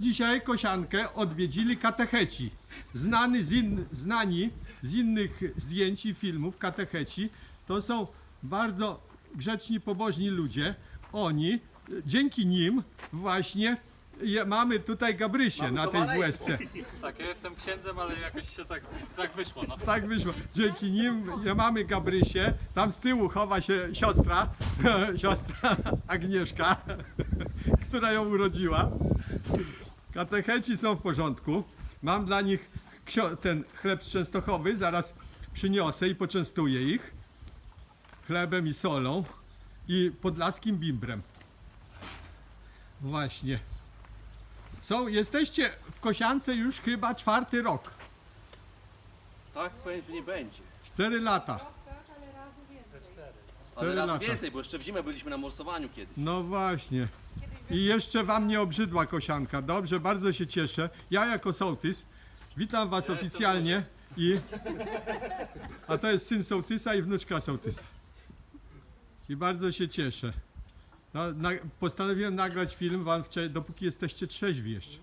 Dzisiaj Kosiankę odwiedzili katecheci. Znany z in, znani z innych zdjęć i filmów katecheci to są bardzo grzeczni, pobożni ludzie. Oni, dzięki nim właśnie je, mamy tutaj Gabrysię Mamy na tej łezce. Tak, ja jestem księdzem, ale jakoś się tak, tak wyszło. No. Tak wyszło. Dzięki nim ja mamy Gabrysię. Tam z tyłu chowa się siostra, siostra Agnieszka, która ją urodziła. Katecheci są w porządku. Mam dla nich ten chleb z Częstochowy, zaraz przyniosę i poczęstuję ich. Chlebem i solą i podlaskim bimbrem. Właśnie. Są, jesteście w Kosiance już chyba czwarty rok. Tak, pewnie będzie. Cztery lata. Ale Cztery raz lata. więcej, bo jeszcze w zimę byliśmy na morsowaniu kiedyś. No właśnie. I jeszcze wam nie obrzydła kosianka. Dobrze, bardzo się cieszę. Ja jako sołtys witam was oficjalnie i a to jest syn sołtysa i wnuczka sołtysa. I bardzo się cieszę. No, na, postanowiłem nagrać film wam dopóki jesteście trzeźwi jeszcze.